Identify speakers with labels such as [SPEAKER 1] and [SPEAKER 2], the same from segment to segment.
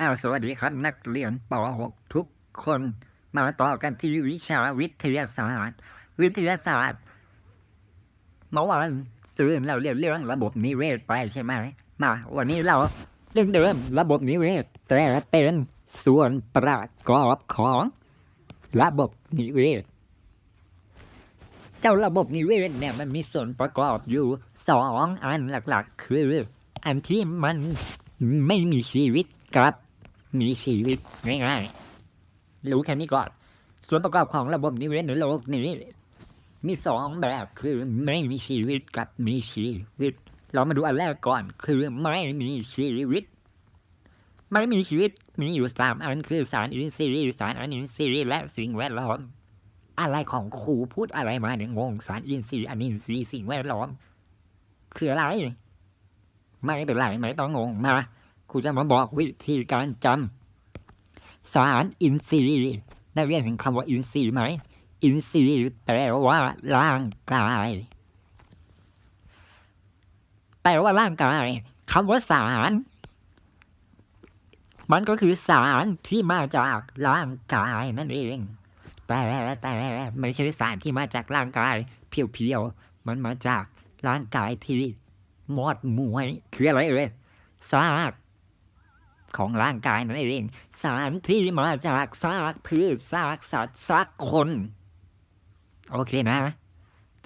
[SPEAKER 1] อ้าวสวัสดีครับนักเรียนป .6 ทุกคนมาต่อกันที่วิชาวิทยาศาสตร์ วิทยาศาสตร์เมื่อวานซื้อเราเรียนเรื่องระบบนิเวศไปใช่ไหมมา วันนี้เราเรื่องเดิมระบบนิเวศ แต่เป็นส่วนประกอบของระบบนิเวศ เจ้าระบบนิเวศเนี่ยมันมีส่วนประกอบอยู่สองอันหลักๆ คือ อันที่มันไม่มีชีวิต กับมีชีวิตง่ายๆรู้แค่นี้ก่อน ส่วนประกอบของระบบนิเวศในโลกนี้ มีสองแบบคือไม่มีชีวิตกับมีชีวิต เรามาดูอันแรกก่อน คือไม่มีชีวิต ไม่มีชีวิตมีอยู่สามอันคือสารอินทรีย์สารอนินทรีย์และสิ่งแวดล้อม อะไรของครูพูดอะไรมาเนี่ยงงสารอินทรีย์อนินทรีย์สิ่งแวดล้อม คืออะไร ไม่เป็นไรไม่ต้องงงมา ครูจะมาบอกวิธีการจำสารอินทรีย์ได้เรียนถึงคำว่าอินทรีย์ไหม อินทรีย์แปลว่าร่างกาย แปลว่าร่างกายคำว่าสาร มันก็คือสารที่มาจากร่างกายนั่นเอง แต่แต่ไม่ใช่สารที่มาจากร่างกายเพียวๆ มันมาจากร่างกายที่มอดมวย คืออะไรเอ่ยซาก ของร่างกายนั่นเอง สารที่มาจากซากพืชซากสัตว์ซากคน โอเคนะ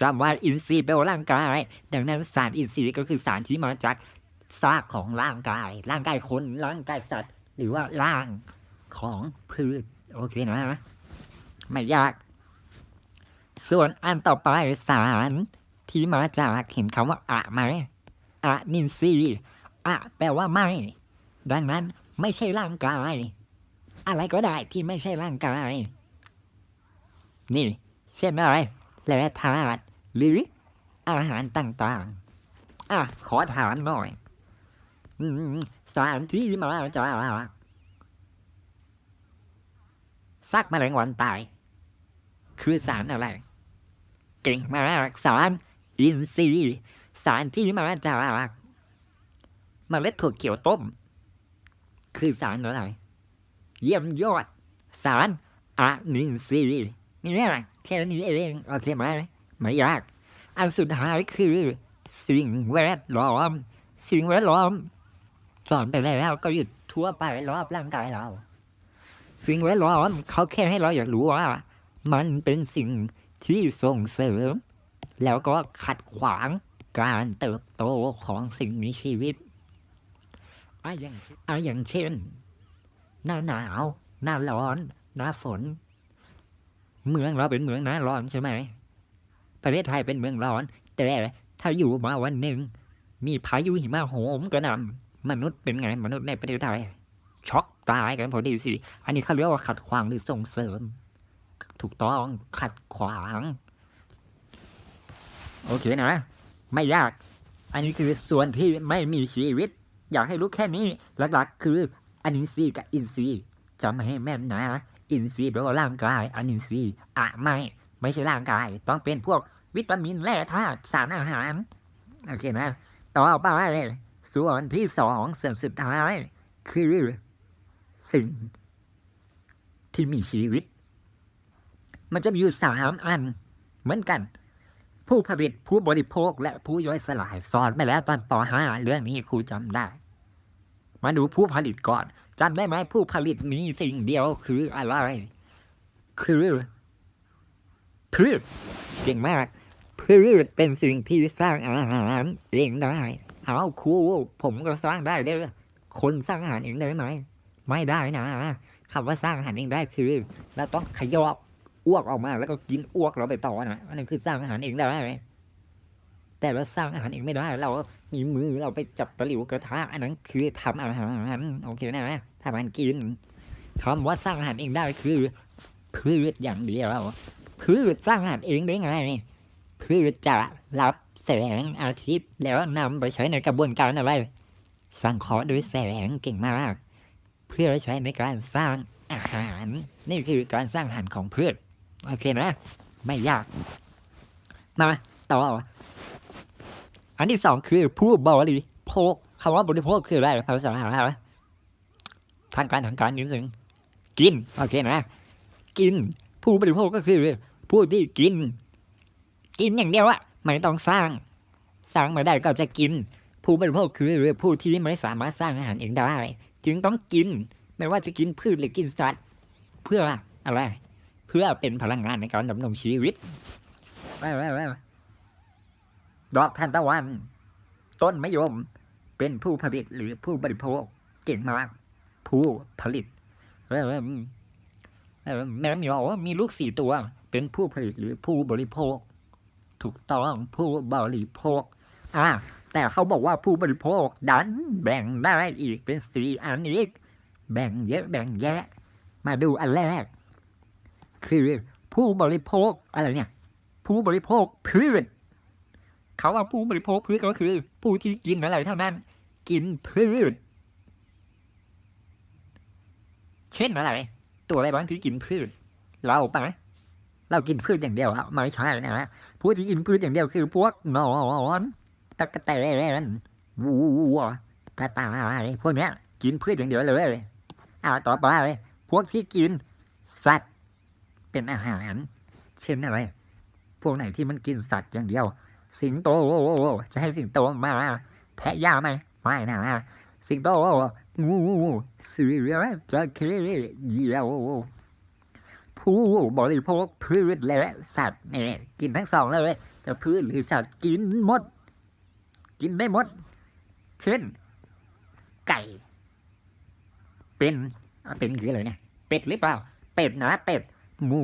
[SPEAKER 1] จำว่าอินทรีย์แปลว่าร่างกาย ดังนั้นสารอินทรีย์ก็คือสารที่มาจากซากของร่างกาย ร่างกายคนร่างกายสัตว์ หรือว่าร่างของพืช โอเคนะไม่ยาก ส่วนอันต่อไปสารที่มาจากเห็นคำว่าอะไหมอะนินทรีอะแปลว่าไม่ ดังนั้นไม่ใช่ร่างกาย อะไรก็ได้ที่ไม่ใช่ร่างกาย นี่เช่นอะไรแร่ธาตุหรืออาหารต่างๆ อะ ขอถามหน่อยสารที่มาจากซากแมลงวันตาย คือสารอะไร เก่งมากสารอินทรีย์สารที่มาจากเมล็ดถั่วเขียวต้ม คือสารอะไร เยี่ยมยอด สารอะนินทรีเนี่ยแค่นี้เองโอเคไหมไม่ยาก อันสุดท้ายคือ สิ่งแวดล้อม สิ่งแวดล้อม สอนไปแล้วก็หยุดทั่วไปรอบร่างกายเรา สิ่งแวดล้อมเขาแค่ให้เราอยากรู้ว่า มันเป็นสิ่งที่ส่งเสริม แล้วก็ขัดขวางการเติบโตของสิ่งมีชีวิต อะอย่างอะอย่างเช่น หน้าหนาว หน้าร้อน หน้าฝน เมืองเราเป็นเมืองหน้าร้อนใช่ไหมประเทศไทยเป็นเมืองร้อน แต่ถ้าอยู่มาวันหนึ่ง มีพายุหิมะโหมกระหน่ำมนุษย์เป็นไง มนุษย์ในประเทศไทย ช็อกตายกันพอดีสิ อันนี้เขาเรียกว่าขัดขวางหรือส่งเสริม ถูกต้องขัดขวาง โอเคนะ ไม่ยาก อันนี้คือส่วนที่ไม่มีชีวิต อยากให้รู้แค่นี้หลักๆ คืออนินทรีย์กับอินทรีย์จำให้แม่นนะอินทรีย์แปลว่าร่างกายอนินทรีย์อะไม่ไม่ใช่ร่างกาย ต้องเป็นพวกวิตามินแร่ธาตุสารอาหารโอเคนะต่อไปส่วนที่สองส่วนสุดท้าย คือสิ่งที่มีชีวิต มันจะมีอยู่สามอันเหมือนกัน ผู้ผลิตผู้บริโภคและผู้ย่อยสลายสอนไปแล้วตอนป .5 เรื่องนี้ครูจำได้ มาดูผู้ผลิตก่อนจำได้ไหมผู้ผลิตมีสิ่งเดียวคืออะไร คือพืชเก่งมากพืชเป็นสิ่งที่สร้างอาหารเองได้เอาครูผมก็สร้างได้เด้อคนสร้างอาหารเองได้ไหมไม่ได้นะคำว่าสร้างอาหารเองได้คือเราต้องขยอก อ้วกออกมาแล้วก็กินอ้วกเราไปต่อนะอันนั้นคือสร้างอาหารเองได้ไหมแต่เราสร้างอาหารเองไม่ได้ เรามีมือเราไปจับตะหลิวกระทะอันนั้นคือทำอาหารโอเคนะทำอาหารกินคำว่าสร้างอาหารเองได้คือพืชอย่างเดียวพืชสร้างอาหารเองได้ไงพืชจะรับแสงอาทิตย์แล้วนำไปใช้ในกระบวนการอะไรสังเคราะห์ด้วยแสงเก่งมาก เพื่อใช้ในการสร้างอาหาร นี่คือการสร้างอาหารของพืช โอเคนะไม่ยาก มาต่ออันที่สองคือผู้บริโภคคำว่าบริโภคคืออะไรภาษาอะไรทางการทางการนิดนึงกินโอเคนะ กิน ผู้บริโภคก็คือผู้ที่กิน กินอย่างเดียวอะไม่ต้องสร้าง สร้างมาได้ก็จะกิน ผู้บริโภคคือผู้ที่ไม่สามารถสร้างอาหารเองได้ จึงต้องกิน ไม่ว่าจะกินพืชหรือกินสัตว์ เพื่ออะไร เพื่อเป็นพลังงานในการดำรงชีวิตไปไปไปดอกทานตะวัน ต้นมะยม เป็นผู้ผลิตหรือผู้บริโภคเก่งมาก ผู้ผลิตเออเออเออแม่เหมียวมีลูกสี่ตัว เป็นผู้ผลิตหรือผู้บริโภค ถูกต้องผู้บริโภค อ่าแต่เขาบอกว่าผู้บริโภคดันแบ่งได้อีกเป็นสี่อันอีก แบ่งเยอะแบ่งแยะ มาดูอันแรก คือผู้บริโภคอะไรเนี่ย ผู้บริโภคพืชเขาว่าผู้บริโภคพืชก็คือ ผู้ที่กินอะไรเท่านั้น กินพืช เช่นอะไร ตัวอะไรบ้างที่กินพืช เราปะเรากินพืชอย่างเดียวอะไม่ใช่นะผู้ที่กินพืชอย่างเดียวคือพวกหนอนตะกะแตนวัวกระต่ายพวกเนี้ย กินพืชอย่างเดียวเลยอ่าต่อไปพวกที่กินสัตว์ เป็นอาหาร เช่นอะไร พวกไหนที่มันกินสัตว์อย่างเดียว สิงโตจะให้สิงโตมา แพะย่าไหมไม่นะสิงโตงูเสือจระเข้เหยี่ยวผู้บริโภคพืชและสัตว์เนี่ยกินทั้งสองเลยจะพืชหรือสัตว์กินหมด กินได้หมด เช่น ไก่ เป็นเป็นคืออะไรเนี่ย เป็ดหรือเปล่า เป็ดนะเป็ด หมู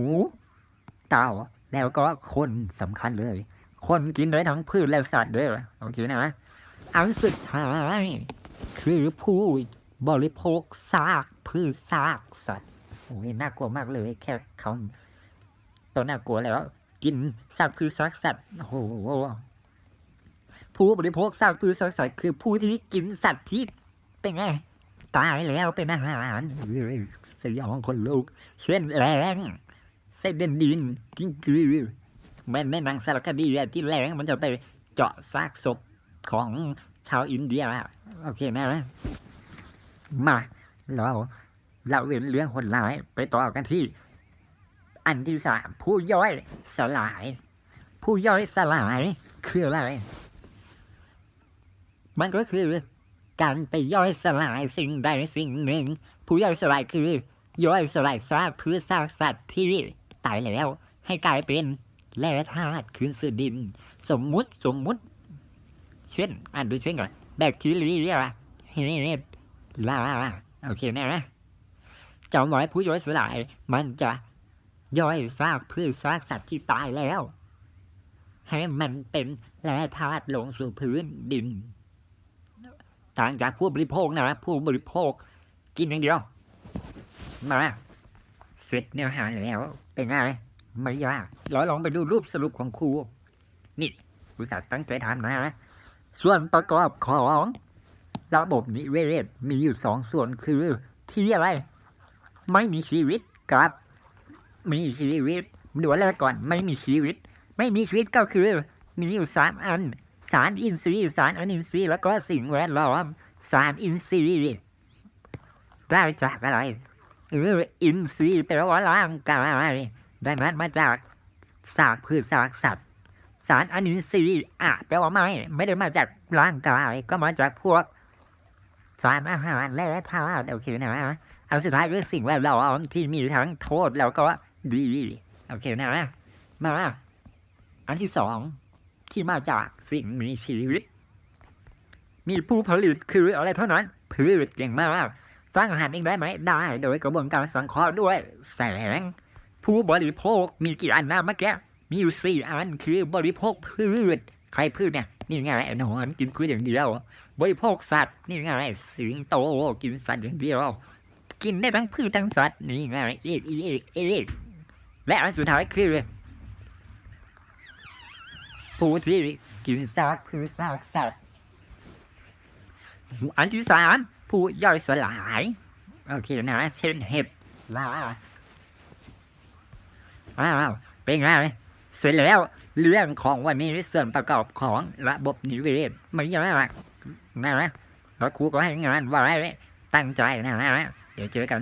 [SPEAKER 1] เต่า แล้วก็คนสำคัญเลย คนกินได้ทั้งพืชและสัตว์ด้วยโอเคนะอันสุดท้าย คือผู้บริโภคซากพืชซากสัตว์โอ้ยน่ากลัวมากเลย แค่คำตัวน่ากลัวแล้ว กินซากพืชซากสัตว์โอ้โหผู้บริโภคซากพืชซากสัตว์คือผู้ที่กินสัตว์ที่เป็นไง ตายแล้วเป็นอาหารเฮ้ยสยองคนลูกเช่นแรงเส้นเดนดินกิ้งกือแม่นในหนังสารคดีที่แรงมันจะไปเจาะซากศพของชาวอินเดียโอเคนะมาเราเราเห็นเรื่องคนร้ายไปต่อกันที่ อันที่สามผู้ย่อยสลาย ผู้ย่อยสลายคืออะไร มันก็คือ การไปย่อยสลายสิ่งใดสิ่งหนึ่ง ผู้ย่อยสลายคือ ย่อยสลายซากพืชซากสัตว์ที่ตายแล้ว ให้กลายเป็นแร่ธาตุคืนสู่ดิน สมมุติสมมุติ เช่นอ่านดูเช่นก่อนแบคทีเรียเฮดลาโอเคแนะจำไว้ผู้ย่อยสลาย มันจะย่อยซากพืชซากสัตว์ที่ตายแล้ว ให้มันเป็นแร่ธาตุลงสู่พื้นดิน ต่างจากผู้บริโภคนะผู้บริโภค กินอย่างเดียว มาเสร็จเนื้อหาแล้ว เป็นไงไม่ยากเราลองไปดูรูปสรุปของครู นี่อุตส่าห์ตั้งใจทำนะ ส่วนประกอบของระบบนิเวศมีอยู่สองส่วนคือ ที่อะไร ไม่มีชีวิตกับ มีชีวิตดูอะไรก่อน ไม่มีชีวิต ไม่มีชีวิตก็คือ มีอยู่สามอัน สารอินทรีย์สารอนินทรีย์แล้วก็สิ่งแวดล้อม สารอินทรีย์ได้จากอะไรเอออินทรีย์แปลว่าร่างกายได้มันมาจากซากพืชซากสัตว์สารอนินทรีย์อะแปลว่าไม่ไม่ได้มาจากร่างกายก็มาจากพวก สารอาหารและธาตุโอเคนะเอันสุดท้ายคือสิ่งแวดล้อมที่มีทั้งโทษแล้วก็ดีโอเคนะมาอันที่สอง ที่มาจากสิ่งมีชีวิต มีผู้ผลิตคืออะไรเท่านั้นพืชเก่งมาก สร้างอาหารเองได้ไหม ได้ โดยกระบวนการสังเคราะห์ด้วย แสง ผู้บริโภคมีกี่อันนะเมื่อกี้มีอยู่สี่อันคือบริโภคพืช ใครพืชเนี่ย นี่ไงไอ้หนอนกินพืชอย่างเดียว บริโภคสัตว์นี่ไงสิงโตกินสัตว์อย่างเดียว กินได้ทั้งพืชทั้งสัตว์นี่ไงเอกเอกเอกและอันสุดท้ายคือ ผู้ที่กินซากพืชซากสัตว์อันที่สามผู้ย่อยสลายโอเคนะเช่นเห็บลาอ้าวเป็นไงเสร็จแล้วเรื่องของวันนี้ส่วนประกอบของระบบนิเวศไม่ยากนะแล้วครูก็ให้งานไว้ตั้งใจนะเดี๋ยวเจอกัน